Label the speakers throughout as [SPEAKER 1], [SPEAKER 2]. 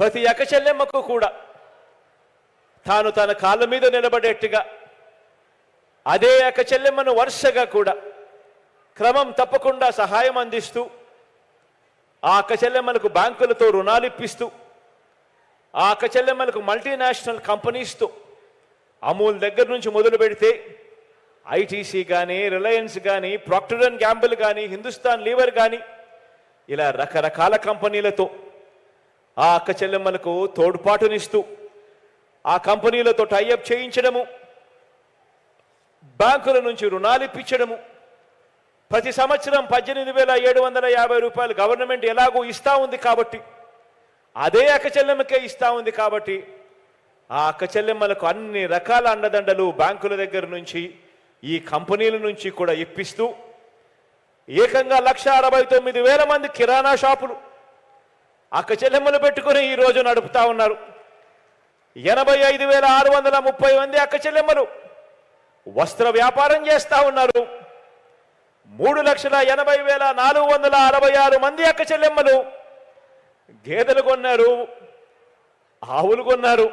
[SPEAKER 1] ప్రతి ఎకచెల్లెమ్మకు కూడా తాను తన కాళ్ళ మీద నిలబడేట్టుగా అదే ఎకచెల్లెమ్మను వరుసగా కూడా క్రమం తప్పకుండా సహాయం అందిస్తూ ఆ అక్కచెల్లెమ్మలకు బ్యాంకులతో రుణాలు ఇప్పిస్తూ ఆ అక్కచెల్లెమ్మలకు మల్టీనేషనల్ కంపెనీస్తో అమూల్ దగ్గర నుంచి మొదలు పెడితే ఐటీసీ కానీ రిలయన్స్ కానీ ప్రాక్టర్ అండ్ గ్యాంబుల్ కానీ హిందుస్థాన్ లీవర్ కానీ ఇలా రకరకాల కంపెనీలతో ఆ అక్క చెల్లెమ్మలకు తోడ్పాటునిస్తూ ఆ కంపెనీలతో టైఅప్ చేయించడము బ్యాంకుల నుంచి రుణాలు ఇప్పించడము ప్రతి సంవత్సరం పద్దెనిమిది వేల ఏడు వందల యాభై రూపాయలు గవర్నమెంట్ ఎలాగో ఇస్తూ ఉంది కాబట్టి అదే అక్క చెల్లెమ్మకే ఇస్తూ ఉంది కాబట్టి ఆ అక్క చెల్లెమ్మలకు అన్ని రకాల అండదండలు బ్యాంకుల దగ్గర నుంచి ఈ కంపెనీల నుంచి కూడా ఇప్పిస్తూ ఏకంగా లక్ష అరవై తొమ్మిది వేల మంది కిరాణా షాపులు అక్కచెల్లెమ్మలు పెట్టుకుని ఈ రోజు నడుపుతా ఉన్నారు. ఎనభై ఐదు వేల ఆరు వందల ముప్పై మంది అక్క చెల్లెమ్మలు వస్త్ర వ్యాపారం చేస్తా ఉన్నారు. మూడు లక్షల ఎనభై వేల నాలుగు వందల అరవై ఆరు మంది అక్కచెల్లెమ్మలు గేదెలు కొన్నారు ఆవులు కొన్నారు.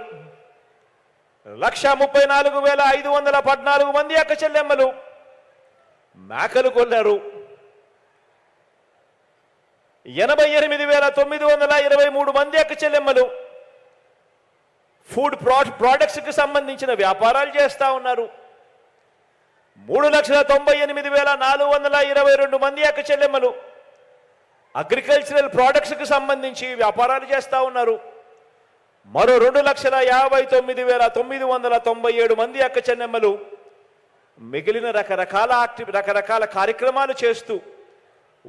[SPEAKER 1] లక్ష ముప్పై నాలుగు వేల ఐదు వందల పద్నాలుగు మంది అక్కచెల్లెమ్మలు మేకలు కొన్నారు. ఎనభై ఎనిమిది వేల తొమ్మిది వందల ఇరవై మూడు మంది అక్క చెల్లెమ్మలు ఫుడ్ ప్రా ప్రోడక్ట్స్కి సంబంధించిన వ్యాపారాలు చేస్తా ఉన్నారు. మూడు లక్షల తొంభై ఎనిమిది వేల నాలుగు వందల ఇరవై రెండు మంది అక్క చెల్లెమ్మలు అగ్రికల్చరల్ ప్రోడక్ట్స్కి సంబంధించి వ్యాపారాలు చేస్తూ ఉన్నారు. మరో రెండు లక్షల యాభై తొమ్మిది వేల తొమ్మిది వందల తొంభై ఏడు మంది అక్క చెల్లెమ్మలు మిగిలిన రకరకాల యాక్టివ్ రకరకాల కార్యక్రమాలు చేస్తూ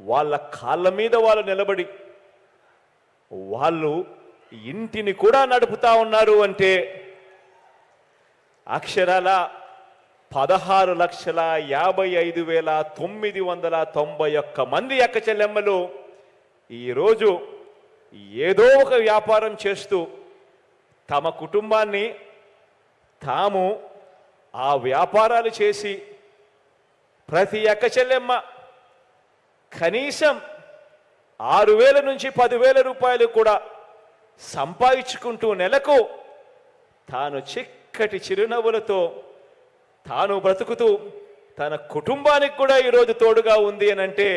[SPEAKER 1] వాళ్ళ కాళ్ళ మీద వాళ్ళు నిలబడి వాళ్ళు ఇంటిని కూడా నడుపుతా ఉన్నారు అంటే అక్షరాల పదహారు లక్షల యాభై ఐదు వేల తొమ్మిది వందల తొంభై ఒక్క మంది అక్క చెల్లెమ్మలు ఈరోజు ఏదో ఒక వ్యాపారం చేస్తూ తమ కుటుంబాన్ని తాము ఆ వ్యాపారాలు చేసి ప్రతి అక్క చెల్లెమ్మ కనీసం ఆరు వేల నుంచి పదివేల రూపాయలు కూడా సంపాదించుకుంటూ నెలకు తాను చిక్కటి చిరునవ్వులతో తాను బ్రతుకుతూ తన కుటుంబానికి కూడా ఈరోజు తోడుగా ఉంది అని అంటే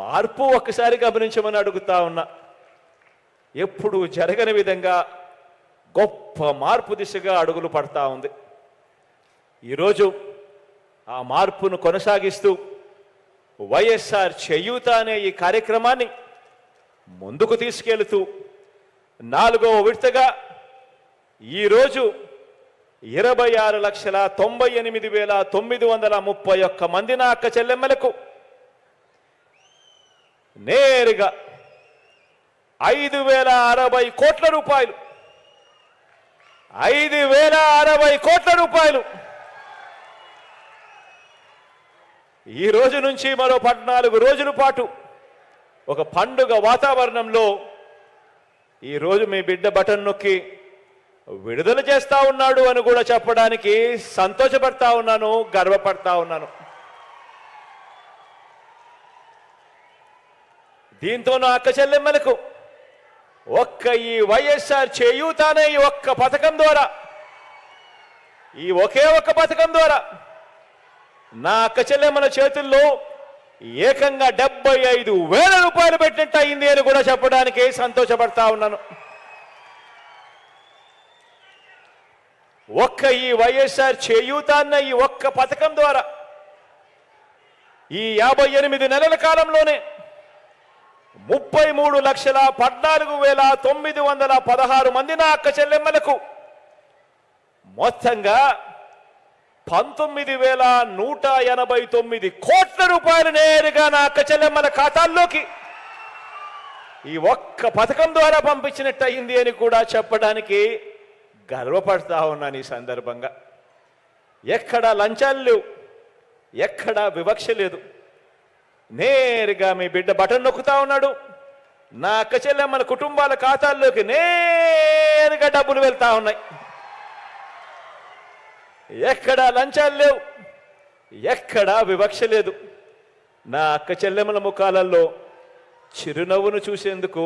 [SPEAKER 1] మార్పు ఒక్కసారి గమనించమని అడుగుతా ఉన్నా. ఎప్పుడు జరగని విధంగా గొప్ప మార్పు దిశగా అడుగులు పడతా ఉంది. ఈరోజు ఆ మార్పును కొనసాగిస్తూ వైఎస్ఆర్ చేయూత అనే ఈ కార్యక్రమాన్ని ముందుకు తీసుకెళ్తూ నాలుగవ విడతగా ఈరోజు ఇరవై ఆరు లక్షల తొంభై ఎనిమిది వేల తొమ్మిది వందల ముప్పై ఒక్క మంది నా అక్క చెల్లెమ్మలకు నేరుగా ఐదు వేల అరవై కోట్ల రూపాయలు ఐదు వేల అరవై కోట్ల రూపాయలు ఈ రోజు నుంచి మరో పద్నాలుగు రోజుల పాటు ఒక పండుగ వాతావరణంలో ఈ రోజు మీ బిడ్డ బటన్ నొక్కి విడుదల చేస్తా ఉన్నాడు అని కూడా చెప్పడానికి సంతోషపడతా ఉన్నాను గర్వపడతా ఉన్నాను. దీంతో నా అక్క చెల్లెమ్మలకు ఒక్క ఈ వైఎస్ఆర్ చేయూతానే ఈ ఒక్క పథకం ద్వారా ఈ ఒకే ఒక్క పథకం ద్వారా నా అక్కచెల్లెమ్మల చేతుల్లో ఏకంగా డెబ్బై ఐదు వేల రూపాయలు పెట్టినట్టు అయింది అని కూడా చెప్పడానికి సంతోషపడతా ఉన్నాను. ఒక్క ఈ వైఎస్ఆర్ చేయూత అన్న ఈ ఒక్క పథకం ద్వారా ఈ యాభై ఎనిమిది నెలల కాలంలోనే ముప్పై మూడు లక్షల పద్నాలుగు వేల తొమ్మిది వందల పదహారు మంది నా అక్క చెల్లెమ్మలకు మొత్తంగా పంతొమ్మిది వేల నూట ఎనభై తొమ్మిది కోట్ల రూపాయలు నేరుగా నా అక్క చెల్లెమ్మల ఖాతాల్లోకి. ఈ ఒక్క పథకం ద్వారా పంపించినట్టు అయింది అని కూడా చెప్పడానికి గర్వపడతా ఉన్నాను ఈ సందర్భంగా. ఎక్కడ లంచాలు లేవు ఎక్కడ వివక్ష లేదు. నేరుగా మీ బిడ్డ బటన్ నొక్కుతా ఉన్నాడు. నా అక్క చెల్లెమ్మల కుటుంబాల ఖాతాల్లోకి నేరుగా డబ్బులు వెళ్తా ఉన్నాయి. ఎక్కడా లంచాలు లేవు ఎక్కడా వివక్ష లేదు. నా అక్క చెల్లెమ్మల ముఖాలలో చిరునవ్వును చూసేందుకు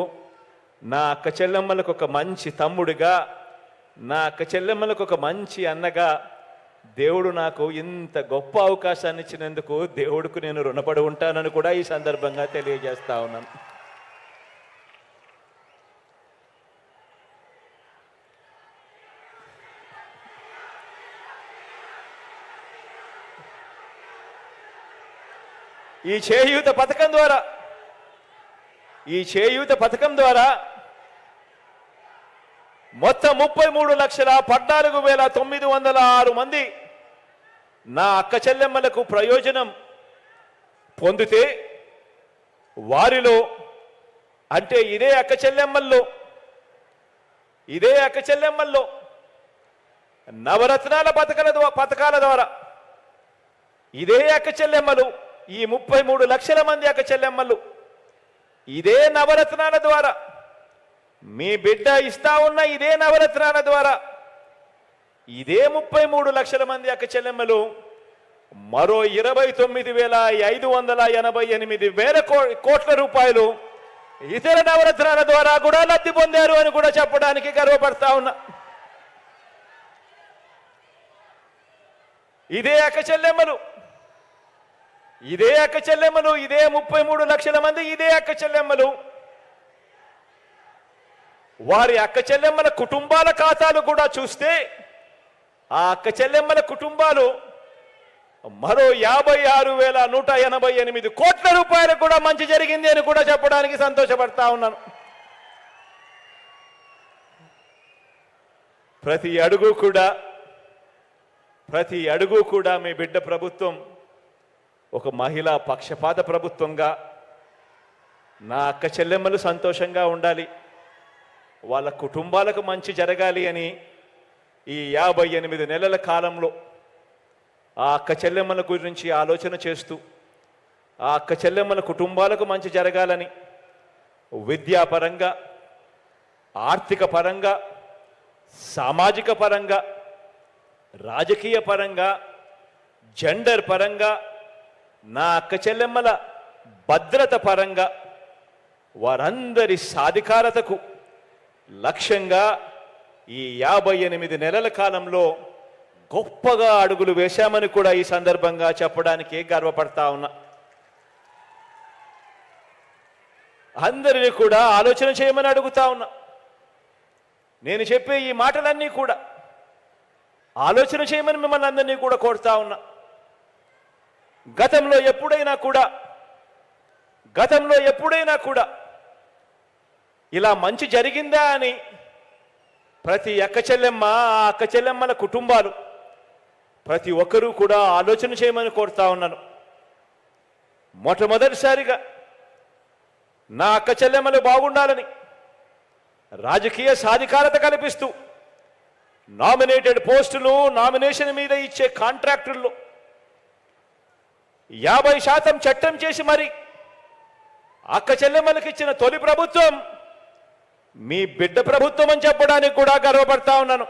[SPEAKER 1] నా అక్క చెల్లెమ్మలకు ఒక మంచి తమ్ముడిగా నా అక్క చెల్లెమ్మలకు ఒక మంచి అన్నగా దేవుడు నాకు ఇంత గొప్ప అవకాశాన్ని ఇచ్చినందుకు దేవుడికి నేను రుణపడి ఉంటానని కూడా ఈ సందర్భంగా తెలియజేస్తా ఉన్నాను ఈ చేయూత పథకం ద్వారా ఈ చేయూత పథకం ద్వారా మొత్తం ముప్పై మూడు లక్షల పద్నాలుగు వేల తొమ్మిది వందల ఆరు మంది నా అక్క చెల్లెమ్మలకు ప్రయోజనం పొందితే వారిలో అంటే ఇదే అక్క చెల్లెమ్మల్లో ఇదే అక్క చెల్లెమ్మల్లో నవరత్నాల పథకాల ద్వారా పథకాల ద్వారా ఇదే అక్క చెల్లెమ్మలు ఈ ముప్పై మూడు లక్షల మంది అక్క చెల్లెమ్మలు ఇదే నవరత్నాల ద్వారా మీ బిడ్డ ఇస్తా ఉన్న ఇదే నవరత్నాల ద్వారా ఇదే ముప్పై మూడు లక్షల మంది అక్క చెల్లెమ్మలు మరో ఇరవై తొమ్మిది వేల ఐదు వందల ఎనభై ఎనిమిది వేల కో- కోట్ల రూపాయలు ఇతర నవరత్నాల ద్వారా కూడా లబ్ధి పొందారు అని కూడా చెప్పడానికి గర్వపడతా ఉన్నా. ఇదే అక్క చెల్లెమ్మలు ఇదే అక్క చెల్లెమ్మలు ఇదే ముప్పై మూడు లక్షల మంది ఇదే అక్క చెల్లెమ్మలు. వారి అక్క చెల్లెమ్మల కుటుంబాల ఖాతాలు కూడా చూస్తే ఆ అక్క చెల్లెమ్మల కుటుంబాలు మరో యాభై ఆరు వేల నూట ఎనభై ఎనిమిది కోట్ల రూపాయలకు కూడా మంచి జరిగింది అని కూడా చెప్పడానికి సంతోషపడతా ఉన్నాను. ప్రతి అడుగు కూడా ప్రతి అడుగు కూడా మీ బిడ్డ ప్రభుత్వం ఒక మహిళా పక్షపాత ప్రభుత్వంగా నా అక్క చెల్లెమ్మలు సంతోషంగా ఉండాలి వాళ్ళ కుటుంబాలకు మంచి జరగాలి అని ఈ యాభై ఎనిమిది నెలల కాలంలో ఆ అక్క చెల్లెమ్మల గురించి ఆలోచన చేస్తూ ఆ అక్క చెల్లెమ్మల కుటుంబాలకు మంచి జరగాలని విద్యాపరంగా ఆర్థిక పరంగా సామాజిక పరంగా రాజకీయ పరంగా జెండర్ పరంగా నా అక్క చెల్లెమ్మల భద్రత పరంగా వారందరి సాధికారతకు లక్ష్యంగా ఈ యాభై ఎనిమిది నెలల కాలంలో గొప్పగా అడుగులు వేశామని కూడా ఈ సందర్భంగా చెప్పడానికి గర్వపడతా ఉన్నా. అందరిని కూడా ఆలోచన చేయమని అడుగుతా ఉన్నా. నేను చెప్పే ఈ మాటలన్నీ కూడా ఆలోచన చేయమని మిమ్మల్ని అందరినీ కూడా కోరుతా ఉన్నా. గతంలో ఎప్పుడైనా కూడా గతంలో ఎప్పుడైనా కూడా ఇలా మంచి జరిగిందా అని ప్రతి అక్క చెల్లెమ్మ ఆ అక్క చెల్లెమ్మల కుటుంబాలు ప్రతి ఒక్కరూ కూడా ఆలోచన చేయమని కోరుతా ఉన్నాను. మొట్టమొదటిసారిగా నా అక్క చెల్లెమ్మలు బాగుండాలని రాజకీయ సాధికారత కల్పిస్తూ నామినేటెడ్ పోస్టులు నామినేషన్ మీద ఇచ్చే కాంట్రాక్టుల్లో యాభై శాతం చట్టం చేసి మరి అక్క చెల్లెమ్మలకు ఇచ్చిన తొలి ప్రభుత్వం మీ బిడ్డ ప్రభుత్వం అని చెప్పడానికి కూడా గర్వపడతా ఉన్నాను.